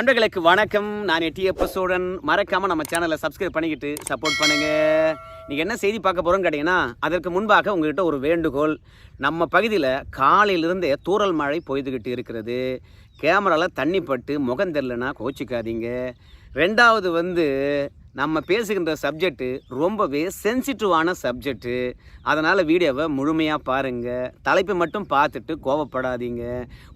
நண்பர்களுக்கு வணக்கம். நான் எட்டியப்ப சோழன். மறக்காம நம்ம சேனலை சப்ஸ்கிரைப் பண்ணிக்கிட்டு சப்போர்ட் பண்ணுங்க. நீங்க என்ன செய்தி பார்க்க போறோம்னு கேட்டீங்கன்னா அதற்கு முன்பாக உங்ககிட்ட ஒரு வேண்டுகோள். நம்ம பகுதியில் காலையிலிருந்தே தூறல் மழை பொய்துக்கிட்டு இருக்கிறது. கேமராவில் தண்ணி பட்டு முகம் தெரிலனா கோச்சிக்காதீங்க. ரெண்டாவது வந்து நம்ம பேசுகின்ற சப்ஜெக்ட்டு ரொம்பவே சென்சிட்டிவான சப்ஜெக்ட்டு அதனால் வீடியோவை முழுமையாக பாருங்கள் தலைப்பை மட்டும் பார்த்துட்டு கோவப்படாதீங்க.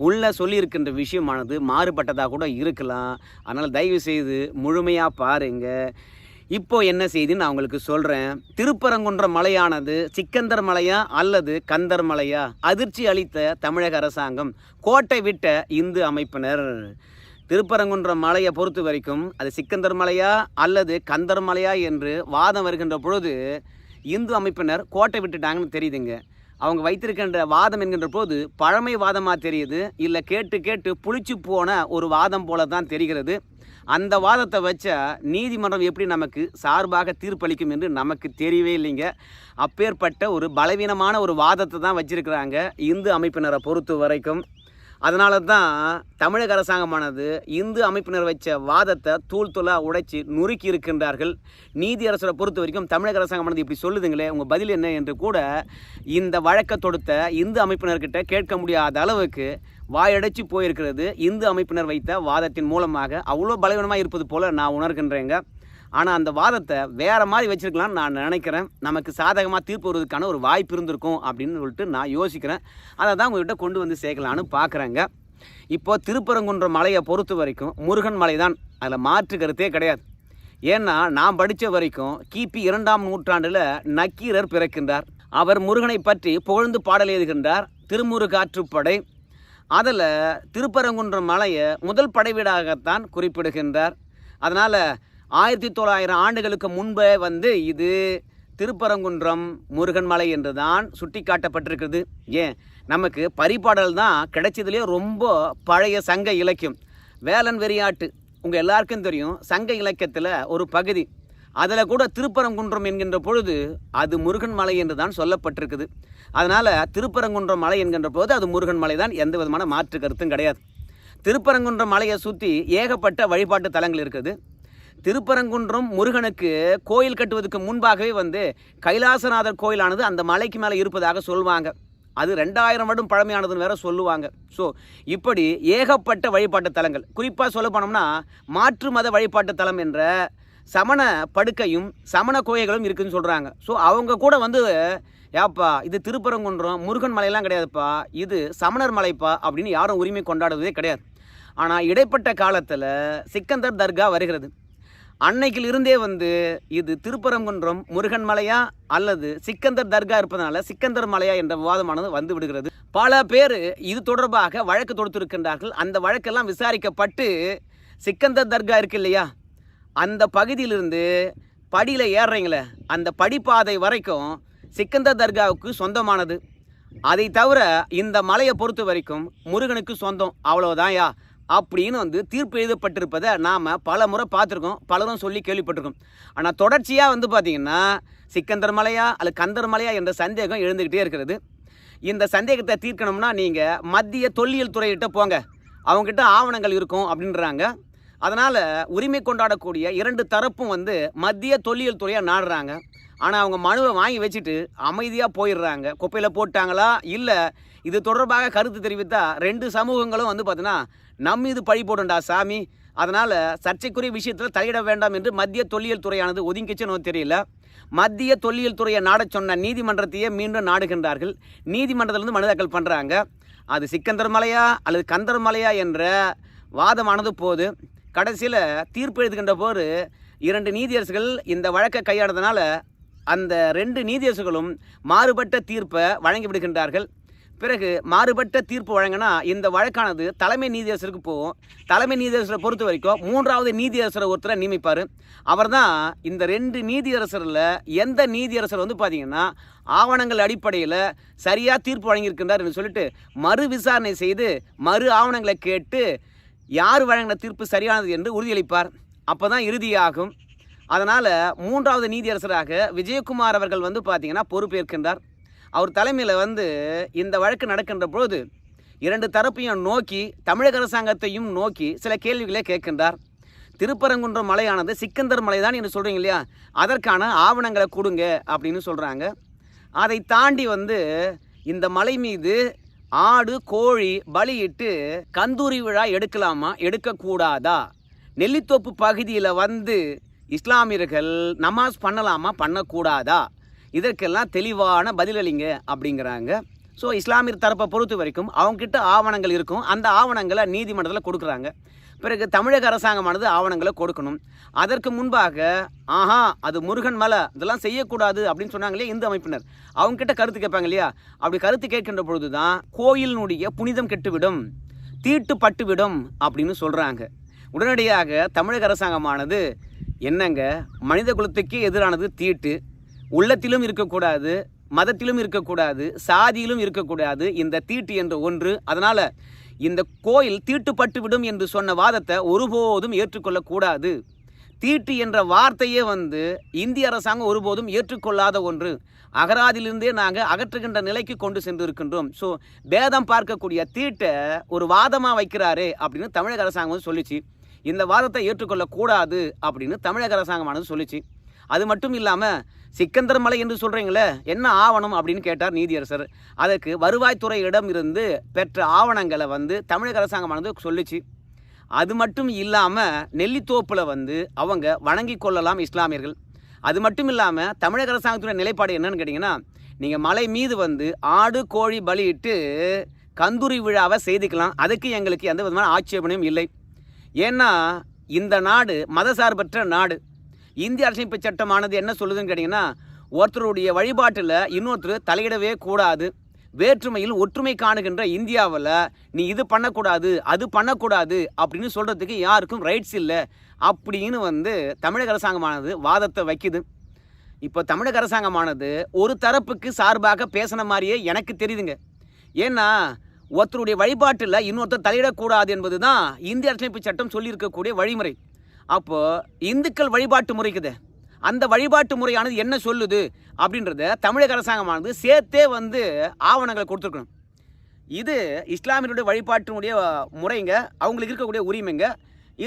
உள்ளே சொல்லியிருக்கின்ற விஷயமானது மாறுபட்டதாக கூட இருக்கலாம். அதனால் தயவு செய்து முழுமையாக பாருங்கள் இப்போ என்ன செய்தின்னு நான் உங்களுக்கு சொல்கிறேன் திருப்பரங்குன்ற மலையானது சிக்கந்தர் மலையா அல்லது கந்தர் மலையா? அதிர்ச்சி அளித்த தமிழக அரசாங்கம் கோட்டை விட்ட இந்து அமைப்பினர். திருப்பரங்குன்ற மலையை பொறுத்த வரைக்கும் அது சிக்கந்தர் மலையா அல்லது கந்தர் மலையா என்று வாதம் வருகின்ற பொழுது இந்து அமைப்பினர் கோட்டை விட்டுட்டாங்கன்னு தெரியுதுங்க. அவங்க வைத்திருக்கின்ற வாதம் என்கின்ற போது பழமை வாதமாக தெரியுது இல்லை கேட்டு கேட்டு புளிச்சு போன ஒரு வாதம் போல தான் தெரிகிறது. அந்த வாதத்தை வச்சா நீதிமன்றம் எப்படி நமக்கு சார்பாக தீர்ப்பளிக்கும் என்று நமக்கு தெரியவே இல்லைங்க. அப்பேற்பட்ட ஒரு பலவீனமான ஒரு வாதத்தை தான் வச்சிருக்கிறாங்க இந்து அமைப்பினரை பொறுத்த வரைக்கும். அதனால தான் தமிழக அரசாங்கமானது இந்து அமைப்பினர் வச்ச வாதத்தை தூள் தூளாக உடைச்சி நுறுக்கி இருக்கின்றார்கள். நீதி அரசரை பொறுத்த வரைக்கும் தமிழக அரசாங்கமானது இப்படி சொல்லுதுங்களே உங்கள் பதில் என்ன என்று கூட இந்த வழக்கை தொடுத்த இந்து அமைப்பினர்கிட்ட கேட்க முடியாத அளவுக்கு வாயடைச்சு போயிருக்கிறது. இந்து அமைப்பினர் வைத்த வாதத்தின் மூலமாக அவ்வளோ பலவீனமாக இருப்பது போல நான் உணர்கின்றேங்க. ஆனால் அந்த வாதத்தை வேறு மாதிரி வச்சுருக்கலாம்னு நான் நினைக்கிறேன். நமக்கு சாதகமாக தீர்ப்பு வருவதற்கான ஒரு வாய்ப்பு இருந்திருக்கும் அப்படின்னு சொல்லிட்டு நான் யோசிக்கிறேன். அதை தான் உங்கள்கிட்ட கொண்டு வந்து சேர்க்கலான்னு பார்க்குறேங்க. இப்போ திருப்பரங்குன்ற மலையை பொறுத்த வரைக்கும் முருகன் மலை தான். அதில் மாற்று கருத்தே கிடையாது. ஏன்னா நான் படித்த வரைக்கும் கிபி இரண்டாம் நூற்றாண்டில் நக்கீரர் பிறக்கின்றார். அவர் முருகனை பற்றி புகழ்ந்து பாடல் எழுதுகின்றார் திருமுருகாற்றுப்படை. அதில் திருப்பரங்குன்ற மலையை முதல் படைவீடாகத்தான் குறிப்பிடுகின்றார். அதனால் ஆயிரத்தி தொள்ளாயிரம் ஆண்டுகளுக்கு முன்பே வந்து இது திருப்பரங்குன்றம் முருகன் மலை என்று தான் சுட்டி காட்டப்பட்டிருக்கிறது ஏன்? நமக்கு பரிபாடல் தான் கிடைச்சதுலேயே ரொம்ப பழைய சங்க இலக்கியம். வேலன் வெறியாட்டு உங்கள் எல்லாருக்கும் தெரியும் சங்க இலக்கியத்தில் ஒரு பகுதி. அதில் கூட திருப்பரங்குன்றம் என்கின்ற பொழுது அது முருகன் மலை என்று தான் சொல்லப்பட்டிருக்குது. அதனால் திருப்பரங்குன்றம் மலை என்கின்ற போது அது முருகன் மலை தான் எந்த விதமான மாற்று கருத்தும் கிடையாது. திருப்பரங்குன்றம் மலையை சுற்றி ஏகப்பட்ட வழிபாட்டு தலங்கள் இருக்குது. திருப்பரங்குன்றம் முருகனுக்கு கோயில் கட்டுவதற்கு முன்பாகவே வந்து கைலாசநாதர் கோயிலானது அந்த மலைக்கு மேலே இருப்பதாக சொல்லுவாங்க அது ரெண்டாயிரம் வருடம் பழமையானதுன்னு வேற சொல்லுவாங்க. ஸோ இப்படி ஏகப்பட்ட வழிபாட்டு தலங்கள். குறிப்பாக சொல்ல போனோம்னா மாற்று மத வழிபாட்டு தலம் என்ற சமண படுக்கையும் சமண கோயில்களும் இருக்குதுன்னு சொல்கிறாங்க ஸோ அவங்க கூட வந்து ஏப்பா இது திருப்பரங்குன்றம் முருகன் மலையெல்லாம் கிடையாதுப்பா. இது சமணர் மலைப்பா அப்படின்னு யாரும் உரிமை கொண்டாடுவதே கிடையாது. ஆனால் இடைப்பட்ட காலத்தில் சிக்கந்தர் தர்கா வருகிறது. அன்னைக்கில் இருந்தே வந்து இது திருப்பரங்குன்றம் முருகன் மலையா அல்லது சிக்கந்தர் தர்கா இருப்பதனால சிக்கந்தர் மலையா என்ற விவாதமானது வந்து விடுகிறது. பல பேர் இது தொடர்பாக வழக்கு தொடுத்திருக்கின்றார்கள். அந்த வழக்கெல்லாம் விசாரிக்கப்பட்டு சிக்கந்தர் தர்கா இருக்கு இல்லையா? அந்த பகுதியிலிருந்து படியில் ஏறுறீங்களே அந்த படிப்பாதை வரைக்கும் சிக்கந்தர் தர்காவுக்கு சொந்தமானது. அதை தவிர இந்த மலையை பொறுத்த வரைக்கும் முருகனுக்கு சொந்தம். அவ்வளோதான் யா. அப்படின்னு வந்து தீர்ப்பு எழுதப்பட்டிருப்பதை நாம் பல முறை பார்த்துருக்கோம் பலரும் சொல்லி கேள்விப்பட்டிருக்கோம். ஆனால் தொடர்ச்சியாக வந்து பார்த்திங்கன்னா சிக்கந்தர் மலையா அல்லது கந்தர் மலையா என்ற சந்தேகம் எழுந்துக்கிட்டே இருக்கிறது. இந்த சந்தேகத்தை தீர்க்கணும்னா நீங்கள் மத்திய தொல்லியல் துறையிட்ட போங்க. அவங்ககிட்ட ஆவணங்கள் இருக்கும் அப்படின்றாங்க. அதனால் உரிமை கொண்டாடக்கூடிய இரண்டு தரப்பும் வந்து மத்திய தொல்லியல் துறையாக நாடுறாங்க. ஆனால் அவங்க மனுவை வாங்கி வச்சுட்டு அமைதியாக போயிடுறாங்க. குப்பையில் போட்டாங்களா? இல்லை இது தொடர்பாக கருத்து தெரிவித்தா ரெண்டு சமூகங்களும் வந்து பார்த்தீங்கன்னா நம்ம இது பழி போடுண்டா சாமி. அதனால் சர்ச்சைக்குரிய விஷயத்தில் தலையிட வேண்டாம் என்று மத்திய தொல்லியல் துறையானது ஒதுங்கிச்சுன்னு தெரியல. மத்திய தொல்லியல் துறையை நாடச் சொன்ன நீதிமன்றத்தையே மீண்டும் நாடுகின்றார்கள். நீதிமன்றத்திலிருந்து மனு தாக்கல் பண்ணுறாங்க அது சிக்கந்தர் மலையா அல்லது கந்தர் மலையா என்ற வாதமானது போது கடைசியில் தீர்ப்பு எழுதுகின்ற போது இரண்டு நீதியரசுகள் இந்த வழக்கை கையாடுறதுனால அந்த ரெண்டு நீதியரசுகளும் மாறுபட்ட தீர்ப்பை வழங்கி விடுகின்றார்கள். பிறகு மாறுபட்ட தீர்ப்பு வழங்கினா இந்த வழக்கானது தலைமை நீதியரசருக்கு போகும். தலைமை நீதியரசரை பொறுத்த வரைக்கும் மூன்றாவது நீதியரசரை ஒருத்தரை நியமிப்பார். அவர் தான் இந்த ரெண்டு நீதியரசரில் எந்த நீதியரசர் வந்து பார்த்தீங்கன்னா ஆவணங்கள் அடிப்படையில் சரியாக தீர்ப்பு வழங்கியிருக்கின்றார் என்று சொல்லிட்டு மறு விசாரணை செய்து மறு ஆவணங்களை கேட்டு யார் வழங்கின தீர்ப்பு சரியானது என்று உறுதியளிப்பார். அப்போ தான் இறுதியாகும். அதனால் மூன்றாவது நீதியரசராக விஜயகுமார் அவர்கள் வந்து பார்த்திங்கன்னா பொறுப்பேற்கின்றார். அவர் தலைமையில் வந்து இந்த வழக்கு நடக்கின்ற பொழுது இரண்டு தரப்பையும் நோக்கி தமிழக அரசாங்கத்தையும் நோக்கி சில கேள்விகளை கேட்கின்றார். திருப்பரங்குன்றம் மலையானது சிக்கந்தர் மலை தான் என்று சொல்கிறீங்க இல்லையா? அதற்கான ஆவணங்களை கொடுங்க அப்படின்னு சொல்கிறாங்க அதை தாண்டி வந்து இந்த மலை மீது ஆடு கோழி பலியிட்டு கந்தூரி விழா எடுக்கலாமா? எடுக்கக்கூடாதா? நெல்லித்தோப்பு பகுதியில் வந்து இஸ்லாமியர்கள் நமாஸ் பண்ணலாமா? பண்ணக்கூடாதா? இதற்கெல்லாம் தெளிவான பதிலளிங்க அப்படிங்கிறாங்க. ஸோ இஸ்லாமியர் தரப்பை பொறுத்த வரைக்கும் அவங்கக்கிட்ட ஆவணங்கள் இருக்கும். அந்த ஆவணங்களை நீதிமன்றத்தில் கொடுக்குறாங்க. பிறகு தமிழக அரசாங்கமானது ஆவணங்களை கொடுக்கணும். அதற்கு முன்பாக ஆஹா அது முருகன் மலை இதெல்லாம் செய்யக்கூடாது அப்படின்னு சொன்னாங்களே இந்து அமைப்பினர். அவங்க கிட்ட கருத்து கேட்பாங்க இல்லையா? அப்படி கருத்து கேட்கின்ற பொழுது தான் கோயிலினுடைய புனிதம் கெட்டுவிடும் தீட்டு பட்டுவிடும் அப்படின்னு சொல்கிறாங்க உடனடியாக தமிழக அரசாங்கமானது என்னங்க? மனித குலத்துக்கே எதிரானது தீட்டு. உள்ளத்திலும் இருக்கக்கூடாது மதத்திலும் இருக்கக்கூடாது சாதியிலும் இருக்கக்கூடாது இந்த தீட்டு என்ற ஒன்று. அதனால் இந்த கோயில் தீட்டுப்பட்டுவிடும் என்று சொன்ன வாதத்தை ஒருபோதும் ஏற்றுக்கொள்ளக்கூடாது. தீட்டு என்ற வார்த்தையே வந்து இந்திய அரசாங்கம் ஒருபோதும் ஏற்றுக்கொள்ளாத ஒன்று. அகராதிலிருந்தே நாங்கள் அகற்றுகின்ற நிலைக்கு கொண்டு சென்று இருக்கின்றோம் ஸோ பேதம் பார்க்கக்கூடிய தீட்டை ஒரு வாதமாக வைக்கிறாரே அப்படின்னு தமிழக அரசாங்கம் சொல்லிச்சு. இந்த வாதத்தை ஏற்றுக்கொள்ளக்கூடாது அப்படின்னு தமிழக அரசாங்கமானது சொல்லிச்சு. அது மட்டும் இல்லாமல் சிக்கந்தர் மலை என்று சொல்கிறீங்களே என்ன ஆவணம் அப்படின்னு கேட்டார் நீதியரசர். அதற்கு வருவாய்த்துறையிடம் இருந்து பெற்ற ஆவணங்களை வந்து தமிழக அரசாங்கமானது சொல்லிச்சு. அது மட்டும் இல்லாமல் நெல்லித்தோப்பில் வந்து அவங்க வணங்கி கொள்ளலாம் இஸ்லாமியர்கள். அது மட்டும் இல்லாமல் தமிழக அரசாங்கத்துடைய நிலைப்பாடு என்னன்னு கேட்டிங்கன்னா நீங்கள் மலை மீது வந்து ஆடு கோழி பலியிட்டு கந்தூரி விழாவை செய்துக்கலாம். அதுக்கு எங்களுக்கு எந்த விதமான ஆட்சேபனையும் இல்லை. ஏன்னா இந்த நாடு மதசார்பற்ற நாடு. இந்திய அரசியமைப்பு சட்டமானது என்ன சொல்லுதுன்னு கேட்டிங்கன்னா ஒருத்தருடைய வழிபாட்டில் இன்னொருத்தர் தலையிடவே கூடாது. வேற்றுமையில் ஒற்றுமை காணுகின்ற இந்தியாவில் நீ இது பண்ணக்கூடாது அது பண்ணக்கூடாது அப்படின்னு சொல்கிறதுக்கு யாருக்கும் ரைட்ஸ் இல்லை அப்படின்னு வந்து தமிழக அரசாங்கமானது வாதத்தை வைக்குது. இப்போ தமிழக அரசாங்கமானது ஒரு தரப்புக்கு சார்பாக பேசின மாதிரியே எனக்கு தெரியுதுங்க. ஏன்னா ஒருத்தருடைய வழிபாட்டில் இன்னொருத்தர் தலையிடக்கூடாது என்பது தான் இந்திய அரசியமைப்பு சட்டம் சொல்லியிருக்கக்கூடிய வழிமுறை. அப்போது இந்துக்கள் வழிபாட்டு முறைக்குது. அந்த வழிபாட்டு முறையானது என்ன சொல்லுது? அப்படின்றத தமிழக அரசாங்கமானது சேர்த்தே வந்து ஆவணங்களை கொடுத்துருக்கணும். இது இஸ்லாமியருடைய வழிபாட்டினுடைய முறைங்க அவங்களுக்கு இருக்கக்கூடிய உரிமைங்க.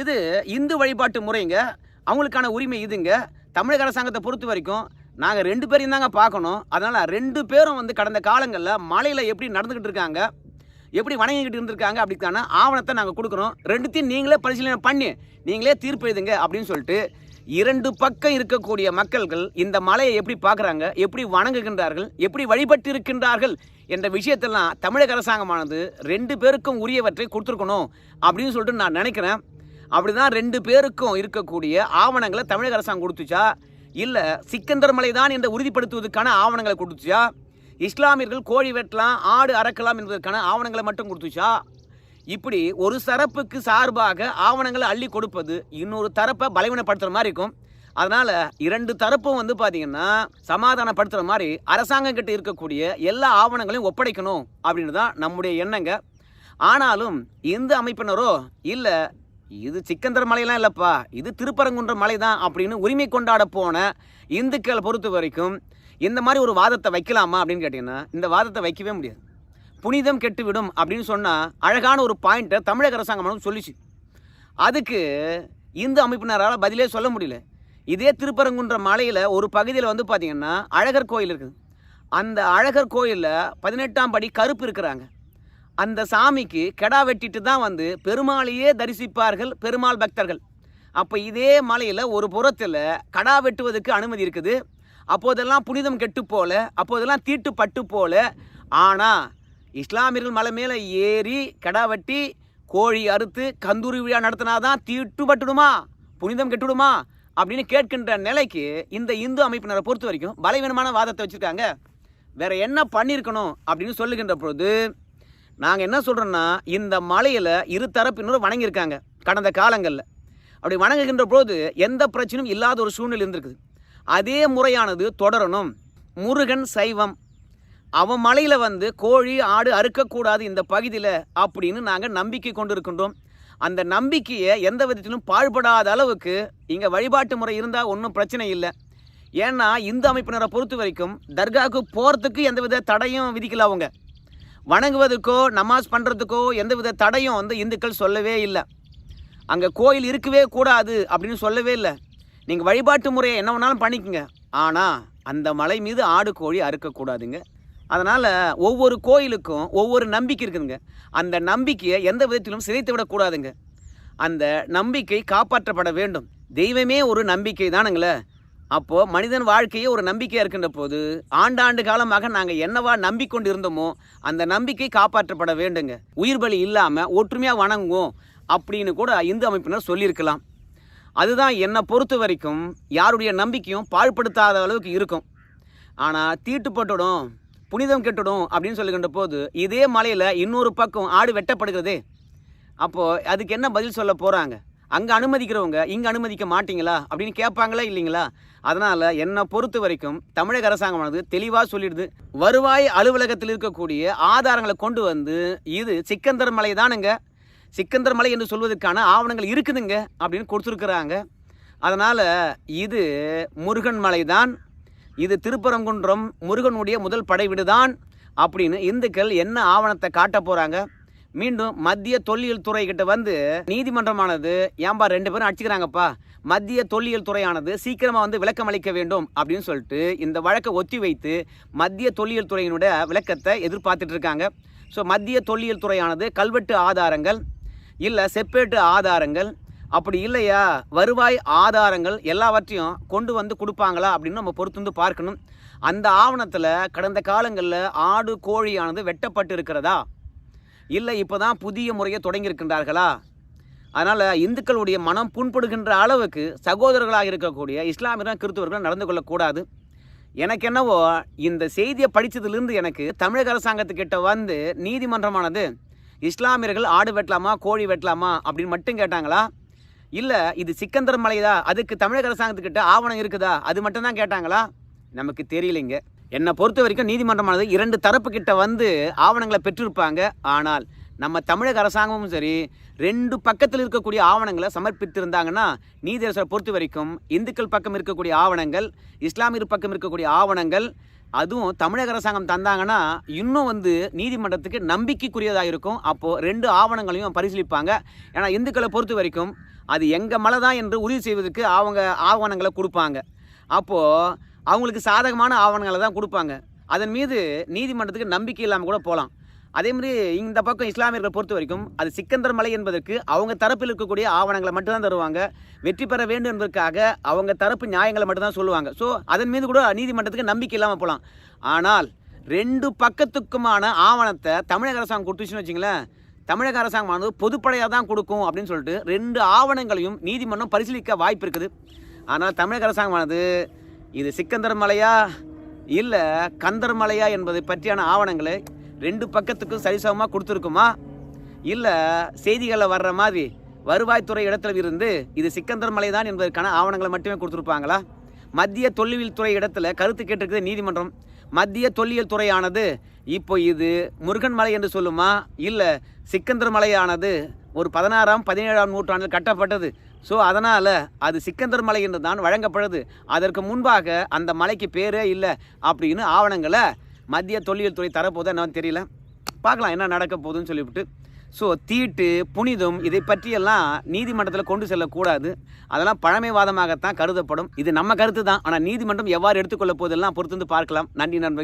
இது இந்து வழிபாட்டு முறைங்க அவங்களுக்கான உரிமை இதுங்க. தமிழக அரசாங்கத்தை பொறுத்த வரைக்கும் நாங்கள் ரெண்டு பேரையும் தாங்க பார்க்கணும். அதனால் ரெண்டு பேரும் வந்து கடந்த காலங்களில் மலையில் எப்படி நடந்துக்கிட்டு இருக்காங்க எப்படி வணங்கிக்கிட்டு இருந்திருக்காங்க அப்படிக்கான ஆவணத்தை நாங்கள் கொடுக்குறோம். ரெண்டுத்தையும் நீங்களே பரிசீலனை பண்ணி நீங்களே தீர்ப்பு எழுதுங்க அப்படின்னு சொல்லிட்டு இரண்டு பக்கம் இருக்கக்கூடிய மக்கள்கள் இந்த மலையை எப்படி பார்க்குறாங்க எப்படி வணங்குகின்றார்கள் எப்படி வழிபட்டு இருக்கின்றார்கள் என்ற விஷயத்தெல்லாம் தமிழக அரசாங்கமானது ரெண்டு பேருக்கும் உரியவற்றை கொடுத்துருக்கணும் அப்படின்னு சொல்லிட்டு நான் நினைக்கிறேன். அப்படி தான் ரெண்டு பேருக்கும் இருக்கக்கூடிய ஆவணங்களை தமிழக அரசாங்கம் கொடுத்துச்சா? இல்லை சிக்கந்தர் மலை தான் என்று உறுதிப்படுத்துவதற்கான ஆவணங்களை கொடுத்துச்சா? இஸ்லாமியர்கள் கோழி வெட்டலாம் ஆடு அறக்கலாம் என்பதற்கான ஆவணங்களை மட்டும் கொடுத்துச்சா? இப்படி ஒரு தரப்புக்கு சார்பாக ஆவணங்களை அள்ளி கொடுப்பது இன்னொரு தரப்பை பலவீனப்படுத்துகிற மாதிரி இருக்கும். அதனால் இரண்டு தரப்பும் வந்து பார்த்திங்கன்னா சமாதானப்படுத்துகிற மாதிரி அரசாங்கம் கிட்ட இருக்கக்கூடிய எல்லா ஆவணங்களையும் ஒப்படைக்கணும் அப்படின்னு தான் நம்முடைய எண்ணங்க. ஆனாலும் இந்து அமைப்பினரோ இல்லை இது சிக்கந்தர் மலையெல்லாம் இல்லைப்பா இது திருப்பரங்குன்ற மலை தான் அப்படின்னு உரிமை கொண்டாட போன இந்துக்களை பொறுத்த வரைக்கும் இந்த மாதிரி ஒரு வாதத்தை வைக்கலாமா அப்படின்னு கேட்டிங்கன்னா இந்த வாதத்தை வைக்கவே முடியாது. புனிதம் கெட்டுவிடும் அப்படின்னு சொன்னால் அழகான ஒரு பாயிண்ட்டை தமிழக அரசாங்கம் சொல்லிச்சு. அதுக்கு இந்து அமைப்பினரால் பதிலே சொல்ல முடியல. இதே திருப்பரங்குன்ற மலையில் ஒரு பகுதியில் வந்து பார்த்திங்கன்னா அழகர் கோயில் இருக்குது. அந்த அழகர் கோயிலில் பதினெட்டாம் படி கருப்பு இருக்கிறாங்க. அந்த சாமிக்கு கெடா வெட்டிட்டு தான் வந்து பெருமாளையே தரிசிப்பார்கள் பெருமாள் பக்தர்கள். அப்போ இதே மலையில் ஒரு புறத்தில் கடா வெட்டுவதற்கு அனுமதி இருக்குது. அப்போதெல்லாம் புனிதம் கெட்டு போல அப்போதெல்லாம் தீட்டு பட்டு போல. ஆனால் இஸ்லாமியர்கள் மலை மேலே ஏறி கடா வெட்டி கோழி அறுத்து கந்தூரி விழா நடத்தினாதான் தீட்டு பட்டுடுமா புனிதம் கெட்டுடுமா அப்படின்னு கேட்கின்ற நிலைக்கு இந்த இந்து அமைப்பினரை பொறுத்த வரைக்கும் பலவீனமான வாதத்தை வச்சுருக்காங்க. வேற என்ன பண்ணியிருக்கணும் அப்படின்னு சொல்லுகின்ற பொழுது நாங்கள் என்ன சொல்கிறோன்னா இந்த மலையில் இரு தரப்பினரும் வணங்கியிருக்காங்க கடந்த காலங்களில். அப்படி வணங்குகின்ற போது எந்த பிரச்சனையும் இல்லாத ஒரு சூழ்நிலை இருந்திருக்குது. அதே முறையானது தொடரணும். முருகன் சைவம். அவன் மலையில் வந்து கோழி ஆடு அறுக்கக்கூடாது இந்த பகுதியில் அப்படின்னு நாங்கள் நம்பிக்கை கொண்டு இருக்கின்றோம் அந்த நம்பிக்கையை எந்த விதத்திலும் பாழ்படாத அளவுக்கு இங்கே வழிபாட்டு முறை இருந்தால் ஒன்றும் பிரச்சனை இல்லை. ஏன்னா இந்து அமைப்பினரை பொறுத்த வரைக்கும் தர்காவுக்கு போகிறதுக்கு எந்த வித தடையும் விதிக்கல அவங்க. வணங்குவதற்கோ நமாஸ் பண்ணுறதுக்கோ எந்தவித தடையும் வந்து இந்துக்கள் சொல்லவே இல்லை. அங்கே கோயில் இருக்கவே கூடாது அப்படின்னு சொல்லவே இல்லை. நீங்கள் வழிபாட்டு முறையை என்ன வேணாலும் பண்ணிக்கங்க. ஆனால் அந்த மலை மீது ஆடு கோழி அறுக்கக்கூடாதுங்க அதனால் ஒவ்வொரு கோயிலுக்கும் ஒவ்வொரு நம்பிக்கை இருக்குதுங்க. அந்த நம்பிக்கையை எந்த விதத்திலும் சிதைத்து விடக்கூடாதுங்க அந்த நம்பிக்கை காப்பாற்றப்பட வேண்டும். தெய்வமே ஒரு நம்பிக்கை தானுங்களே. அப்போது மனிதன் வாழ்க்கையே ஒரு நம்பிக்கையாக இருக்கின்ற போது ஆண்டாண்டு காலமாக நாங்கள் என்னவா நம்பிக்கொண்டு இருந்தோமோ அந்த நம்பிக்கை காப்பாற்றப்பட வேண்டுங்க. உயிர் பலி இல்லாமல் ஒற்றுமையாக வணங்குவோம் அப்படின்னு கூட இந்து அமைப்பினர் சொல்லியிருக்கலாம். அதுதான் என்னை பொறுத்த வரைக்கும் யாருடைய நம்பிக்கையும் பாழ்படுத்தாத அளவுக்கு இருக்கும். ஆனால் தீட்டுப்பட்டுடும் புனிதம் கெட்டுடும் அப்படின்னு சொல்லுகின்ற போது இதே மலையில் இன்னொரு பக்கம் ஆடு வெட்டப்படுகிறதே. அப்போது அதுக்கு என்ன பதில் சொல்ல போகிறாங்க அங்கே அனுமதிக்கிறவங்க இங்கே அனுமதிக்க மாட்டீங்களா? அப்படின்னு கேட்பாங்களா இல்லைங்களா? அதனால் என்னை பொறுத்த வரைக்கும் தமிழக அரசாங்கமானது தெளிவாக சொல்லிடுது. வருவாய் அலுவலகத்தில் இருக்கக்கூடிய ஆதாரங்களை கொண்டு வந்து இது சிக்கந்தர் மலை தானுங்க. சிக்கந்தர் மலை என்று சொல்வதற்கான ஆவணங்கள் இருக்குதுங்க அப்படின்னு கொடுத்துருக்குறாங்க. அதனால் இது முருகன் மலை தான் இது திருப்பரங்குன்றம் முருகனுடைய முதல் படைவீடு தான் அப்படின்னு இந்துக்கள் என்ன ஆவணத்தை காட்ட போகிறாங்க மீண்டும் மத்திய தொல்லியல் துறை கிட்ட வந்து நீதிமன்றமானது ஏன்பா ரெண்டு பேரும் அடிச்சுக்கிறாங்கப்பா? மத்திய தொல்லியல் துறையானது சீக்கிரமாக வந்து விளக்கம் அளிக்க வேண்டும் அப்படின்னு சொல்லிட்டு இந்த வழக்கை ஒத்தி வைத்து மத்திய தொல்லியல் துறையினுடைய விளக்கத்தை எதிர்பார்த்துட்டு இருக்காங்க. ஸோ மத்திய தொல்லியல் துறையானது கல்வெட்டு ஆதாரங்கள் இல்லை செப்பேட்டு ஆதாரங்கள் அப்படி இல்லையா? வருவாய் ஆதாரங்கள் எல்லாவற்றையும் கொண்டு வந்து கொடுப்பாங்களா அப்படின்னு நம்ம பொறுத்து வந்து பார்க்கணும். அந்த ஆவணத்தில் கடந்த காலங்களில் ஆடு கோழியானது வெட்டப்பட்டு இருக்கிறதா? இல்லை இப்போ தான் புதிய முறையை தொடங்கியிருக்கின்றார்களா? அதனால் இந்துக்களுடைய மனம் புண்படுகின்ற அளவுக்கு சகோதரர்களாக இருக்கக்கூடிய இஸ்லாமியர்கள் கிறிஸ்துவர்கள் நடந்து கொள்ளக்கூடாது. எனக்கு என்னவோ இந்த செய்தியை படித்ததுலேருந்து எனக்கு தமிழக அரசாங்கத்துக்கிட்ட வந்து நீதிமன்றமானது இஸ்லாமியர்கள் ஆடு வெட்டலாமா கோழி வெட்டலாமா அப்படின்னு மட்டும் கேட்டாங்களா? இல்லை இது சிக்கந்தர் மலைதா? அதுக்கு தமிழக அரசாங்கத்துக்கிட்ட ஆவணம் இருக்குதா? அது மட்டும்தான் கேட்டாங்களா? நமக்கு தெரியலைங்க. என்னை பொறுத்த வரைக்கும் நீதிமன்றமானது இரண்டு தரப்பு கிட்ட வந்து ஆவணங்களை பெற்றிருப்பாங்க. ஆனால் நம்ம தமிழக அரசாங்கமும் சரி ரெண்டு பக்கத்தில் இருக்கக்கூடிய ஆவணங்களை சமர்ப்பித்திருந்தாங்கன்னா நீதியரசரை பொறுத்த வரைக்கும் இந்துக்கள் பக்கம் இருக்கக்கூடிய ஆவணங்கள் இஸ்லாமியர் பக்கம் இருக்கக்கூடிய ஆவணங்கள் அதுவும் தமிழக அரசாங்கம் தந்தாங்கன்னா இன்னும் வந்து நீதிமன்றத்துக்கு நம்பிக்கைக்குரியதாக இருக்கும் அப்போது ரெண்டு ஆவணங்களையும் பரிசீலிப்பாங்க. ஏன்னா இந்துக்களை பொறுத்த வரைக்கும் அது எங்கள் மலை தான் என்று உறுதி செய்வதற்கு அவங்க ஆவணங்களை கொடுப்பாங்க. அப்போது அவங்களுக்கு சாதகமான ஆவணங்களை தான் கொடுப்பாங்க. அதன் மீது நீதிமன்றத்துக்கு நம்பிக்கை இல்லாமல் கூட போகலாம். அதே மாதிரி இந்த பக்கம் இஸ்லாமியர்களை பொறுத்த வரைக்கும் அது சிக்கந்தர் மலை என்பதற்கு அவங்க தரப்பில் இருக்கக்கூடிய ஆவணங்களை மட்டும்தான் தருவாங்க. வெற்றி பெற வேண்டும் என்பதற்காக அவங்க தரப்பு நியாயங்களை மட்டும்தான் சொல்லுவாங்க. ஸோ அதன் மீது கூட நீதிமன்றத்துக்கு நம்பிக்கை இல்லாமல் போகலாம் ஆனால் ரெண்டு பக்கத்துக்குமான ஆவணத்தை தமிழக அரசாங்கம் கொடுத்துச்சுன்னு வச்சிங்களேன். தமிழக அரசாங்கமானது பொதுப்படையாக தான் கொடுக்கும் அப்படின்னு சொல்லிட்டு ரெண்டு ஆவணங்களையும் நீதிமன்றம் பரிசீலிக்க வாய்ப்பு இருக்குது. ஆனால் தமிழக அரசாங்கமானது இது சிக்கந்தர் மலையா இல்லை கந்தர் மலையா என்பதை பற்றியான ஆவணங்களை ரெண்டு பக்கத்துக்கும் சரிசமமாக கொடுத்துருக்குமா? இல்லை செய்திகளில் வர்ற மாதிரி வருவாய்த்துறை இடத்துல இருந்து இது சிக்கந்தர் மலை தான் என்பதற்கான ஆவணங்களை மட்டுமே கொடுத்துருப்பாங்களா? மத்திய தொல்லியல் துறை இடத்துல கருத்து கேட்டிருக்குது நீதிமன்றம். மத்திய தொல்லியல் துறையானது இப்போ இது முருகன் மலை என்று சொல்லுமா? இல்லை சிக்கந்தர் மலையானது ஒரு பதினாறாம் பதினேழாம் நூற்றாண்டில் கட்டப்பட்டது. ஸோ அதனால் அது சிக்கந்தர் மலை என்று தான் வழங்கப்படுது. அதற்கு முன்பாக அந்த மலைக்கு பேரே இல்லை அப்படின்னு ஆவணங்களை மத்திய தொல்லியல் துறை தரப்போதா என்னன்னு தெரியல. பார்க்கலாம் என்ன நடக்க போகுதுன்னு சொல்லிவிட்டு. ஸோ தீட்டு புனிதம் இதை பற்றியெல்லாம் நீதிமன்றத்தில் கொண்டு செல்லக்கூடாது. அதெல்லாம் பழமைவாதமாகத்தான் கருதப்படும். இது நம்ம கருத்து தான் ஆனால் நீதிமன்றம் எவ்வாறு எடுத்துக்கொள்ள போதெல்லாம் பொறுத்து வந்து பார்க்கலாம். நன்றி நண்பர்கள்.